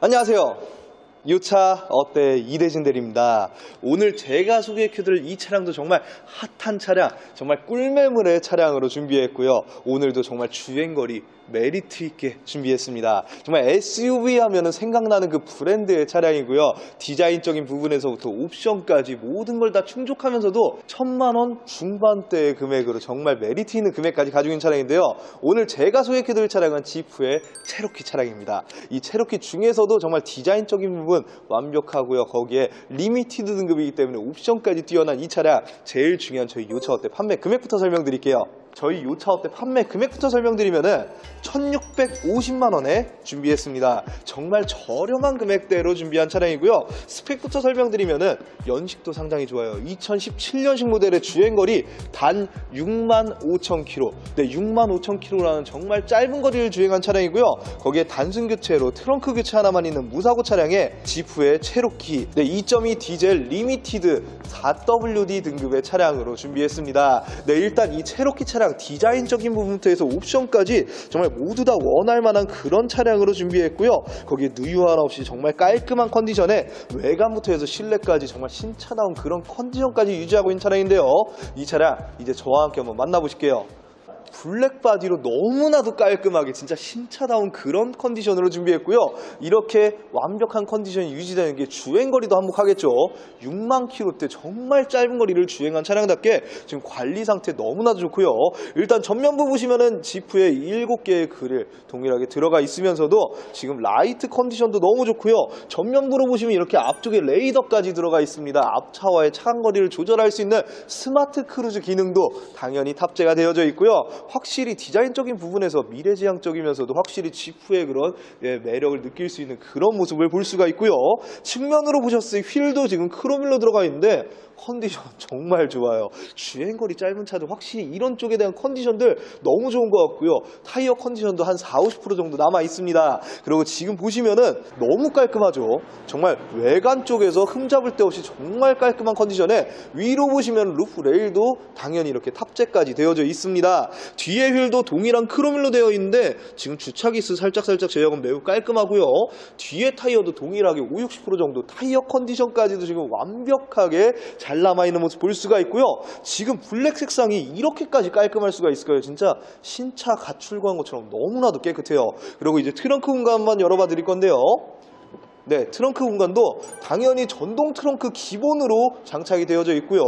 안녕하세요. 유차 어때 이대진 대리입니다. 오늘 제가 소개해드릴 이 차량도 정말 핫한 차량, 정말 꿀매물의 차량으로 준비했고요. 오늘도 정말 주행거리 메리트 있게 준비했습니다. 정말 SUV 하면은 생각나는 그 브랜드의 차량이고요. 디자인적인 부분에서부터 옵션까지 모든 걸 다 충족하면서도 천만 원 중반대의 금액으로 정말 메리트 있는 금액까지 가지고 있는 차량인데요. 오늘 제가 소개해드릴 차량은 지프의 체로키 차량입니다. 이 체로키 중에서도 정말 디자인적인 부분 완벽하고요. 거기에 리미티드 등급이기 때문에 옵션까지 뛰어난 이 차량 제일 중요한 저희 요차 어때 판매 금액부터 설명드릴게요. 저희 요차 어때 판매 금액부터 설명드리면은 1650만 원에 준비했습니다. 정말 저렴한 금액대로 준비한 차량이고요. 스펙부터 설명드리면은 연식도 상당히 좋아요. 2017년식 모델의 주행거리 단 6만 5천 킬로. 네, 6만 5천 킬로라는 정말 짧은 거리를 주행한 차량이고요. 거기에 단순 교체로 트렁크 교체 하나만 있는 무사고 차량에 지프의 체로키, 네, 2.2 디젤 리미티드 4WD 등급의 차량으로 준비했습니다. 네, 일단 이 체로키 차량 디자인적인 부분부터 해서 옵션까지 정말 모두 다 원할 만한 그런 차량으로 준비했고요. 거기에 누유 하나 없이 정말 깔끔한 컨디션에 외관부터 해서 실내까지 정말 신차다운 그런 컨디션까지 유지하고 있는 차량인데요. 이 차량 이제 저와 함께 한번 만나보실게요. 블랙 바디로 너무나도 깔끔하게 진짜 신차다운 그런 컨디션으로 준비했고요. 이렇게 완벽한 컨디션이 유지되는 게 주행거리도 한몫하겠죠. 6만 킬로대 정말 짧은 거리를 주행한 차량답게 지금 관리 상태 너무나도 좋고요. 일단 전면부 보시면은 지프에 7개의 그릴 동일하게 들어가 있으면서도 지금 라이트 컨디션도 너무 좋고요. 전면부로 보시면 이렇게 앞쪽에 레이더까지 들어가 있습니다. 앞차와의 차간 거리를 조절할 수 있는 스마트 크루즈 기능도 당연히 탑재가 되어져 있고요. 확실히 디자인적인 부분에서 미래지향적이면서도 확실히 지프의 그런 예, 매력을 느낄 수 있는 그런 모습을 볼 수가 있고요. 측면으로 보셨을 때 휠도 지금 크로밀로 들어가 있는데 컨디션 정말 좋아요. 주행거리 짧은 차도 확실히 이런 쪽에 대한 컨디션들 너무 좋은 것 같고요. 타이어 컨디션도 한 4, 50% 정도 남아 있습니다. 그리고 지금 보시면은 너무 깔끔하죠. 정말 외관 쪽에서 흠잡을 데 없이 정말 깔끔한 컨디션에 위로 보시면 루프 레일도 당연히 이렇게 탑재까지 되어져 있습니다. 뒤에 휠도 동일한 크로밀로 되어 있는데 지금 주차기스 살짝살짝 제형은 매우 깔끔하고요. 뒤에 타이어도 동일하게 5, 60% 정도 타이어 컨디션까지도 지금 완벽하게 잘 남아있는 모습 볼 수가 있고요. 지금 블랙 색상이 이렇게까지 깔끔할 수가 있을까요? 진짜 신차 가출구한 것처럼 너무나도 깨끗해요. 그리고 이제 트렁크 공간만 열어봐 드릴 건데요. 네, 트렁크 공간도 당연히 전동 트렁크 기본으로 장착이 되어져 있고요.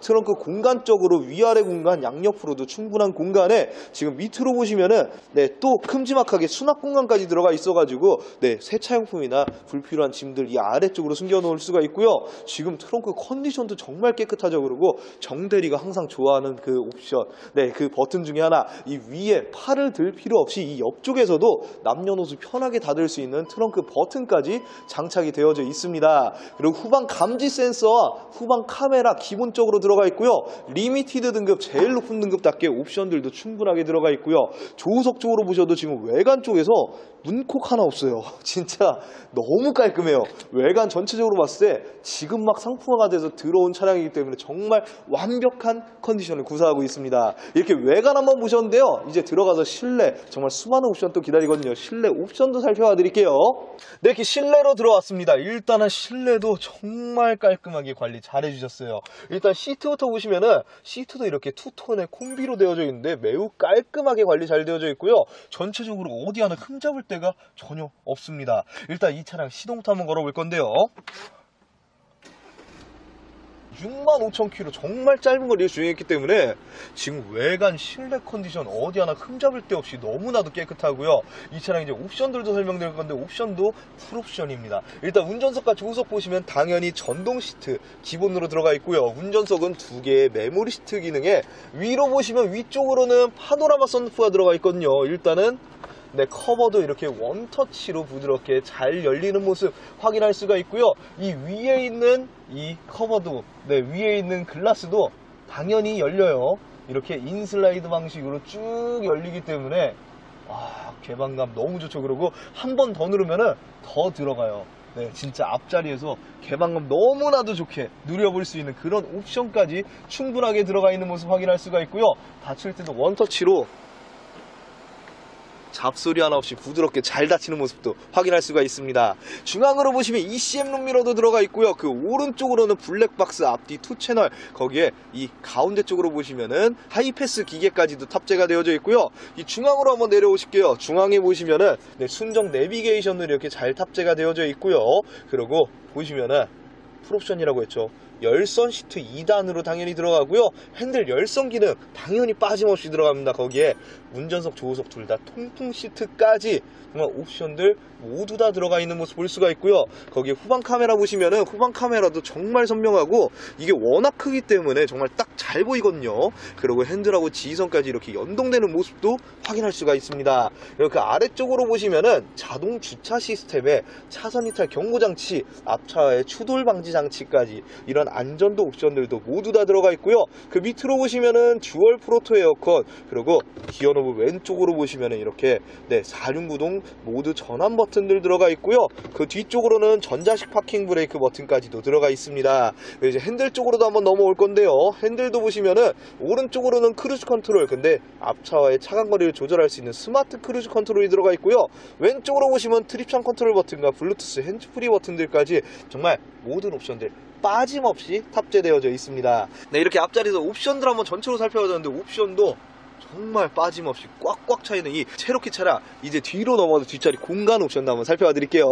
트렁크 공간 쪽으로 위아래 공간 양옆으로도 충분한 공간에 지금 밑으로 보시면은 네, 또 큼지막하게 수납 공간까지 들어가 있어가지고 네, 세차용품이나 불필요한 짐들 이 아래쪽으로 숨겨 놓을 수가 있고요. 지금 트렁크 컨디션도 정말 깨끗하죠. 그리고 정대리가 항상 좋아하는 그 옵션, 네, 그 버튼 중에 하나 이 위에 팔을 들 필요 없이 이 옆쪽에서도 남녀노소 편하게 닫을 수 있는 트렁크 버튼까지 장착이 되어져 있습니다. 그리고 후방 감지 센서와 후방 카메라 기본적으로 들어가 있고요. 리미티드 등급 제일 높은 등급답게 옵션들도 충분하게 들어가 있고요. 조수석 쪽으로 보셔도 지금 외관 쪽에서 문콕 하나 없어요. 진짜 너무 깔끔해요. 외관 전체적으로 봤을 때 지금 막 상품화가 돼서 들어온 차량이기 때문에 정말 완벽한 컨디션을 구사하고 있습니다. 이렇게 외관 한번 보셨는데요. 이제 들어가서 실내 정말 수많은 옵션 또 기다리거든요. 실내 옵션도 살펴봐 드릴게요. 네, 이렇게 실내로 들어왔습니다. 일단은 실내도 정말 깔끔하게 관리 잘 해주셨어요. 일단 시트부터 보시면은 시트도 이렇게 투톤의 콤비로 되어져 있는데 매우 깔끔하게 관리 잘 되어져 있고요. 전체적으로 어디 하나 흠잡을 데가 전혀 없습니다. 일단 이 차량 시동부터 한번 걸어볼 건데요. 6만 5천 킬로 정말 짧은 거리를 주행했기 때문에 지금 외관 실내 컨디션 어디 하나 흠잡을 데 없이 너무나도 깨끗하고요. 이 차량 이제 옵션들도 설명드릴 건데 옵션도 풀옵션입니다. 일단 운전석과 조수석 보시면 당연히 전동 시트 기본으로 들어가 있고요. 운전석은 두 개의 메모리 시트 기능에 위로 보시면 위쪽으로는 파노라마 선루프가 들어가 있거든요. 일단은 네, 커버도 이렇게 원터치로 부드럽게 잘 열리는 모습 확인할 수가 있고요. 이 위에 있는 이 커버도, 네, 위에 있는 글라스도 당연히 열려요. 이렇게 인슬라이드 방식으로 쭉 열리기 때문에 와, 개방감 너무 좋죠. 그리고 한 번 더 누르면은 더 들어가요. 네, 진짜 앞자리에서 개방감 너무나도 좋게 누려볼 수 있는 그런 옵션까지 충분하게 들어가 있는 모습 확인할 수가 있고요. 닫힐 때도 원터치로 잡소리 하나 없이 부드럽게 잘 닫히는 모습도 확인할 수가 있습니다. 중앙으로 보시면 ECM 룸미러도 들어가 있고요. 그 오른쪽으로는 블랙박스 앞뒤 투 채널 거기에 이 가운데 쪽으로 보시면은 하이패스 기계까지도 탑재가 되어져 있고요. 이 중앙으로 한번 내려오실게요. 중앙에 보시면은 네, 순정 내비게이션으로 이렇게 잘 탑재가 되어져 있고요. 그리고 보시면은 풀옵션이라고 했죠. 열선 시트 2단으로 당연히 들어가고요. 핸들 열선 기능 당연히 빠짐없이 들어갑니다. 거기에 운전석, 조수석 둘 다 통풍 시트까지 정말 옵션들 모두 다 들어가 있는 모습 볼 수가 있고요. 거기에 후방 카메라 보시면은 후방 카메라도 정말 선명하고 이게 워낙 크기 때문에 정말 딱 잘 보이거든요. 그리고 핸들하고 지휘선까지 이렇게 연동되는 모습도 확인할 수가 있습니다. 그리고 그 아래쪽으로 보시면은 자동 주차 시스템에 차선 이탈 경고 장치, 앞차의 추돌 방지 장치까지 이런 안전도 옵션들도 모두 다 들어가 있고요. 그 밑으로 보시면은 듀얼 프로토 에어컨 그리고 기어 노브 왼쪽으로 보시면은 이렇게 네, 4륜구동 모두 전환 버튼들 들어가 있고요. 그 뒤쪽으로는 전자식 파킹 브레이크 버튼까지도 들어가 있습니다. 이제 핸들 쪽으로도 한번 넘어올 건데요. 핸들도 보시면은 오른쪽으로는 크루즈 컨트롤 근데 앞차와의 차간 거리를 조절할 수 있는 스마트 크루즈 컨트롤이 들어가 있고요. 왼쪽으로 보시면 트립션 컨트롤 버튼과 블루투스 핸즈프리 버튼들까지 정말 모든 옵션들 빠짐없이 탑재되어져 있습니다. 네, 이렇게 앞자리에서 옵션들 한번 전체로 살펴봤는데 옵션도 정말 빠짐없이 꽉꽉 차이는 이 체로키 차량 이제 뒤로 넘어서 뒷자리 공간 옵션도 한번 살펴봐 드릴게요.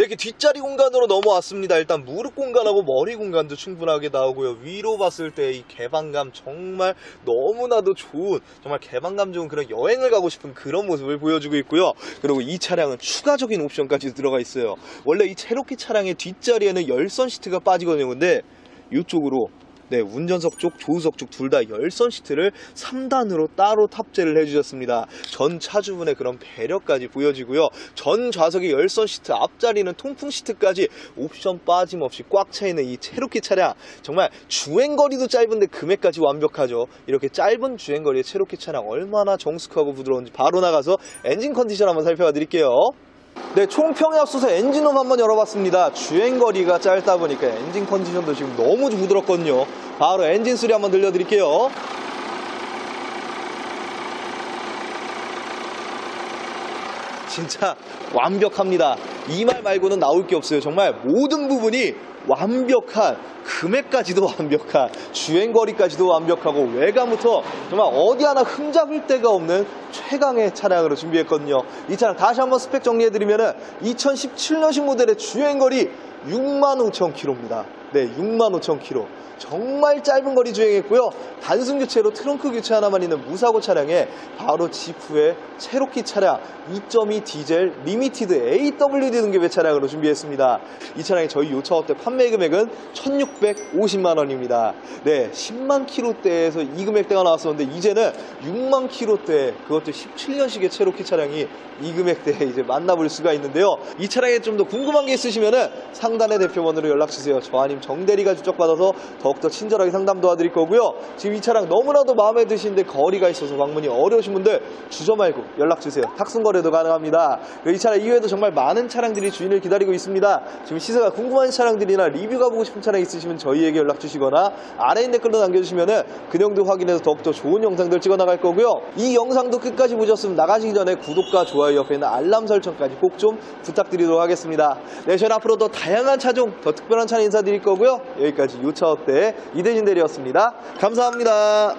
네, 이렇게 뒷자리 공간으로 넘어왔습니다. 일단 무릎 공간하고 머리 공간도 충분하게 나오고요. 위로 봤을 때 이 개방감 정말 너무나도 좋은 정말 개방감 좋은 그런 여행을 가고 싶은 그런 모습을 보여주고 있고요. 그리고 이 차량은 추가적인 옵션까지 들어가 있어요. 원래 이 체로키 차량의 뒷자리에는 열선 시트가 빠지거든요. 근데 이쪽으로 네, 운전석 쪽, 조수석 쪽 둘 다 열선 시트를 3단으로 따로 탑재를 해주셨습니다. 전 차주분의 그런 배려까지 보여지고요. 전 좌석의 열선 시트, 앞자리는 통풍 시트까지 옵션 빠짐없이 꽉 차있는 이 체로키 차량. 정말 주행거리도 짧은데 금액까지 완벽하죠. 이렇게 짧은 주행거리의 체로키 차량 얼마나 정숙하고 부드러운지 바로 나가서 엔진 컨디션 한번 살펴봐 드릴게요. 네, 총평에 앞서서 엔진홈 한번 열어봤습니다. 주행거리가 짧다 보니까 엔진 컨디션도 지금 너무 부드럽거든요. 바로 엔진 소리 한번 들려드릴게요. 진짜 완벽합니다. 이 말 말고는 나올 게 없어요. 정말 모든 부분이 완벽한 금액까지도 완벽한 주행거리까지도 완벽하고 외관부터 정말 어디 하나 흠잡을 데가 없는 최강의 차량으로 준비했거든요. 이 차량 다시 한번 스펙 정리해드리면 은 2017년식 모델의 주행거리 65,000km입니다. 네, 65,000km. 정말 짧은 거리 주행했고요. 단순 교체로 트렁크 교체 하나만 있는 무사고 차량에 바로 지프의 체로키 차량 2.2 디젤 리미티드 AWD 등급의 차량으로 준비했습니다. 이 차량이 저희 요차업 때 판매 금액은 1,650만 원입니다. 네, 10만 킬로대에서 이 금액대가 나왔었는데 이제는 6만 킬로대 그것도 17년식의 체로키 차량이 이 금액대에 이제 만나볼 수가 있는데요. 이 차량에 좀 더 궁금한 게 있으시면은 상단의 대표번호로 연락 주세요. 저 아님 정대리가 추적받아서 더욱더 친절하게 상담 도와드릴 거고요. 지금 이 차량 너무나도 마음에 드시는데 거리가 있어서 방문이 어려우신 분들 주저 말고 연락 주세요. 탁승 거래도 가능합니다. 이 차량 이외에도 정말 많은 차량들이 주인을 기다리고 있습니다. 지금 시세가 궁금한 차량들이나 리뷰가 보고 싶은 차량 있으시면 저희에게 연락 주시거나 아래 있는 댓글로 남겨주시면은 근형도 확인해서 더욱더 좋은 영상들 찍어 나갈 거고요. 이 영상도 끝까지 보셨으면 나가시기 전에 구독과 좋아요 옆에 있는 알람 설정까지 꼭 좀 부탁드리도록 하겠습니다. 네, 저는 앞으로 더 다양한 차종, 더 특별한 차량 인사드릴 거고요. 여기까지 요차 어때 이대진 대리였습니다. 감사합니다.